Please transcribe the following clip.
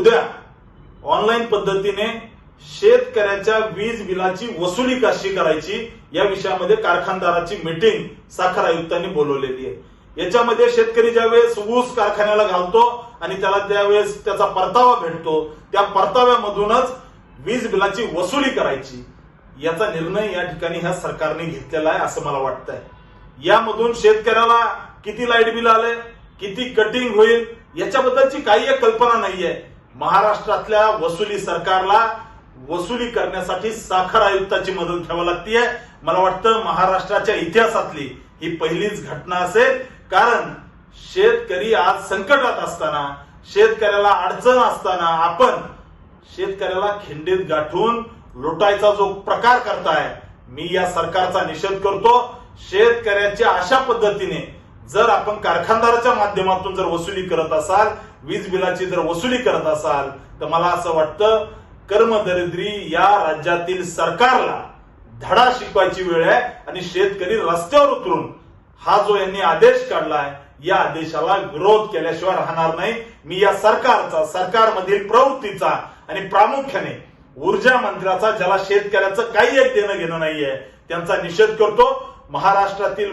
उद्या ऑनलाईन पद्धतीने शेतकऱ्याच्या वीज बिलाची वसुली कशी करायची या विषयामध्ये कारखानदाराची मीटिंग साखर आयुक्तांनी बोलवलेली आहे. याच्यामध्ये शेतकरी ज्यावेळेस ऊस कारखान्याला घालतो आणि त्याला त्यावेळेस त्याचा परतावा भेटतो त्या परताव्यामधूनच वीज बिलाची वसुली करायची. याचा निर्णय या ठिकाणी ह्या सरकारने घेतलेला आहे असं मला वाटतंय. यामधून शेतकऱ्याला किती लाइट बिल आलंय किती कटिंग होईल याच्याबद्दलची काही एक कल्पना नाहीये. महाराष्ट्रातल्या वसुली सरकारला वसुली करण्यासाठी साखर आयुक्ताची मदत घ्यावी लागतीये मला वाटतं महाराष्ट्राच्या इतिहासातली ही पहिलीच घटना असेल. कारण शेतकरी आज संकटात असताना शेतकऱ्याला अडचण असताना आपण शेतकऱ्याला खिंडीत गाठून लुटायचा जो प्रकार करताय मी या सरकारचा निषेध करतो. शेतकऱ्याच्या अशा पद्धतीने जर आपण कारखानदाराच्या माध्यमातून जर वसुली करत असाल वीज बिलाची जर वसुली करत असाल तर मला असं वाटतं कर्मदरिद्री या राज्यातील सरकारला धडा शिकवायची वेळ आहे आणि शेतकरी रस्त्यावर उतरून हा जो यांनी आदेश काढलाय या आदेशाला विरोध केल्याशिवाय राहणार नाही. मी या सरकारचा सरकारमधील प्रवृत्तीचा आणि प्रामुख्याने ऊर्जा मंत्र्याचा ज्याला शेतकऱ्याचं काही एक देणं घेणं नाहीये त्यांचा निषेध करतो. महाराष्ट्रातील